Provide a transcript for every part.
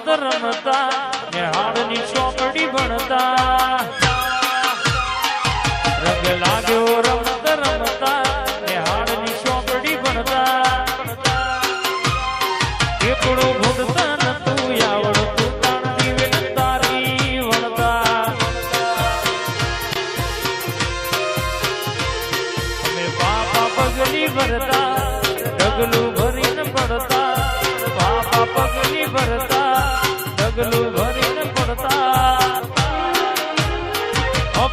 રમત રમતા, ને હાડની ચોપડી ભણતા. રંગ લાગ્યો રમત રમતા, ને હાડની ચોપડી ભણતા. એકડું ભૂગતા નતું, આવડતું તાણની ભરતા ડગલું ભરીને પડતા બાપા પગલી ભરતા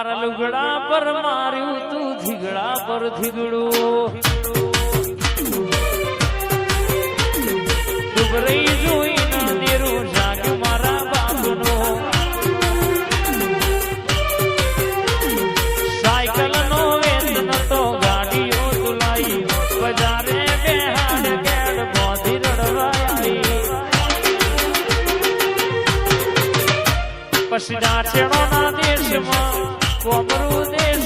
મારા લુગડા પર માર્યું તું ધીગડા પર ધીગડું ડુબરી જોઈને નેરું જાગ્યું મારા બાપનો. સાયકલ નો વેત નતો, ગાડીઓ પછી ના દેશમાં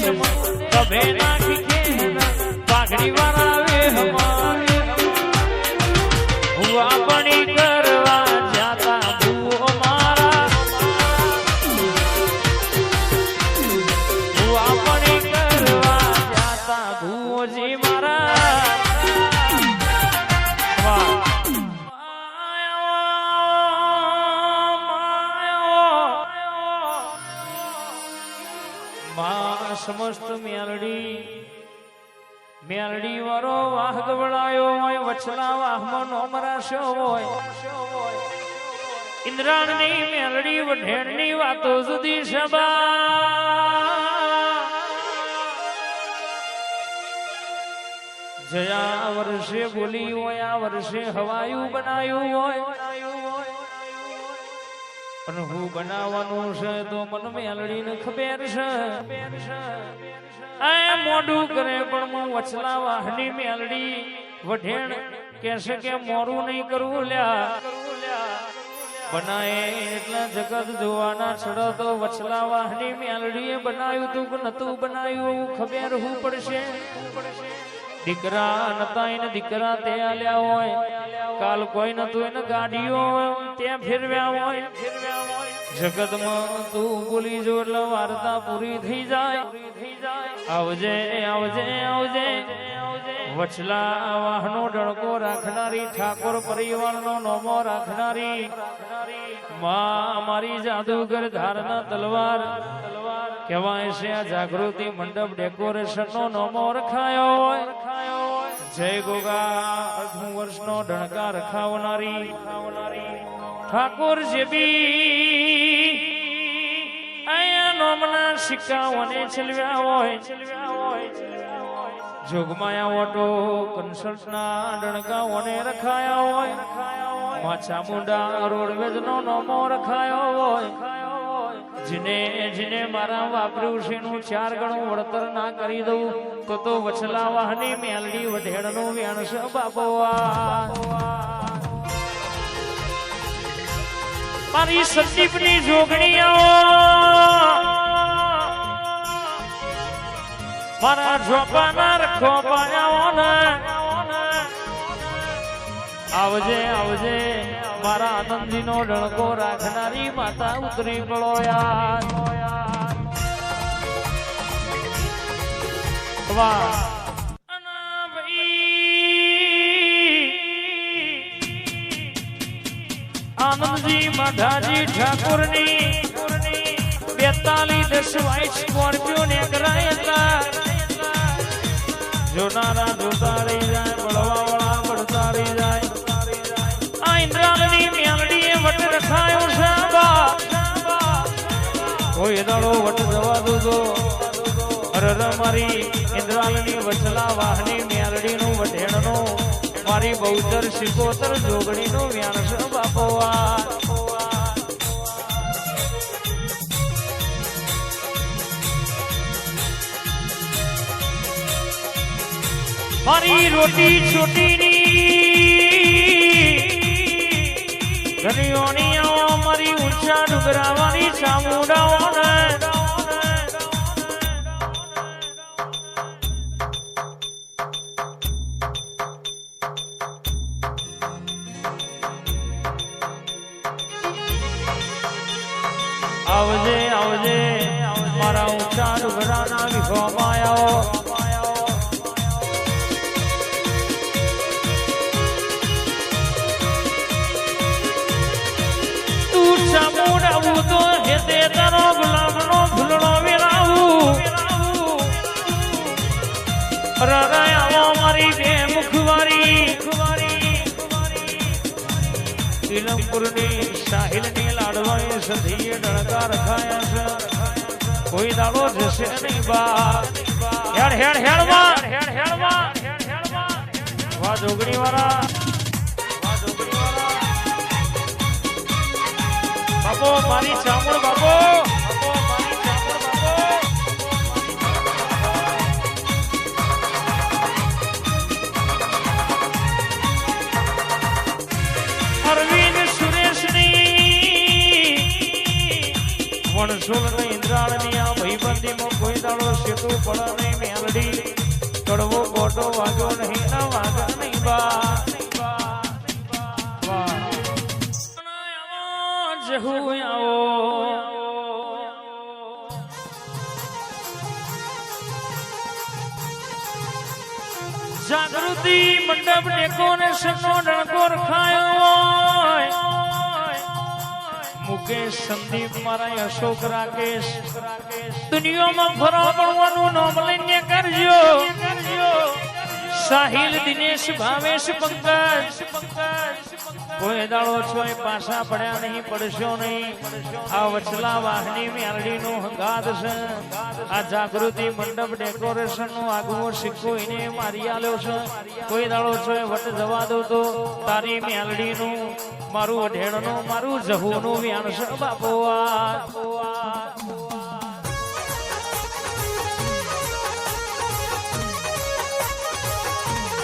કભે નાખી પાઘડી વાળા મેલડી વરો વાહ ગવડાયો હોય વચલા વાહમાં નોમરાશો હોય. ઇન્દ્રાણની મેલડી વઢેણની વાતો સુધી સભા. જયા વર્ષે બોલી હોય, આ વર્ષે હવાયું બનાયું હોય. પણ હું બનાવવાનું છે તો મન મેલડીને ખબેર છે. આ મોઢું કરે પણ હું વચલા વાહની મેલડી. વઢેણ કહેશે કે મોરું નહીં કરવું લ્યા. બનાય એટલા જગત જોવાના છડો તો વચલા વાહની મેલડીએ બનાવ્યું તું કે નતું બનાવ્યું ખબર હું પડશે. દીકરા નતા એને દીકરા તે આલ્યા હોય. કાલ કોઈ નતું એને ગાડીઓ ત્યાં ફેરવ્યા હોય. જગતમાં તું બોલી જો એટલે વાર્તા પૂરી થઈ જાય. આવજે આવજે આવજે. વચલા વાહનો ડળકો રાખનારી, ઠાકોર પરિવારનો નોમો રાખનારી. માં અમારી જાદુગર ધારના તલવાર. કહેવાય છે આ જાગૃતિ મંડપ ડેકોરેશન નો નોમો રખાયો હોય. જય ગોગા અડધું વર્ષનો ડણકા રખાવનારી ઠાકોર જેબી અહીંયા નોમના સિક્કાઓને છલવ્યા હોય. જોગમાયા ઓટો, કન્સલ્ટના ડણકાઓને રખાયા હોય. માછા મુંડા રોડવેજ નો નોમો રખાયો હોય. જેને જેને મારા વાપર્યું છે એનું ચાર ગણું વળતર ના કરી દઉં, તો તો વછલા વાહની મેલડી વઢેડનો વ્યાણ છે બાબોવા મારી સંદીપની જોગણીઓ. મારા ઝોપાના રખો પાયાઓને. આવજે આવજે. મારા આનંદીનો ડણકો રાખનારી માતા ઉતરી પડો યાર. આનંદજી માધાજી ઠાકોરની બેતાલીસ દસ વાઇટ સ્કોર્પિયો ને કરાયેલા જોનારા જોતા રહી જાય કોઈ દાડો વટ જવા દો અરર મારી ઇન્દ્રાલની વચલા વાહની મેલડી નું વઢેણનો, મારી બહુતર શિકોતર જોગણી નું વ્યાણ છે મારી રોટી છોટીની આવો મારી ઊંચા ડુગરાવાની ચામુંડાઓને તું ચામુંડાવું તો તારો ગુલાબનો ફૂલડો વેરાવું રરાય આવો મારી બે મુખવારી. ઇલમપુરની સાહિલની લાડવાએ સધીએ ડણકા રખાયા છે. કોઈ દાડો જશે નહીં બા હેડ હેડ હેડમાં હેડ હેડમાં વાહ જોગણી વાળા બાપો, મારી ચામડ બાપો. અરવિંદ સુરેશની વણસોલ ને ઇન્દ્રાળની આ ભાઈબંધીમાં કોઈ દાડો સેતુ પડે નહીં મેલડી કડવો ગોટો વાગ્યો નહીં જાગૃતિ મંડપ ડેકોરેશન નો ડણકો રખાયો મુકેશ, સંદીપ, મારા અશોક, રાકેશ. દુનિયામાં ફરવા પડવાનું નામ લઈને કરજો. સાહિલ, દિનેશ, ભાવેશ, પંકજ. કોઈ દાડો છો એ પાછા પડ્યા નહીં, પડશો નહીં. આ વચલા વાહની મ્યારડી નો હંગાત છે. આ જાગૃતિ મંડપ ડેકોરેશન નો આગવો સિક્કો એને મારી આલ્યો છે. કોઈ દાડો છો એ વટ જવા દો તો તારી મ્યારડી નું મારું અઢેડનું મારું જહુ નું વ્યાણ છે બાપો આ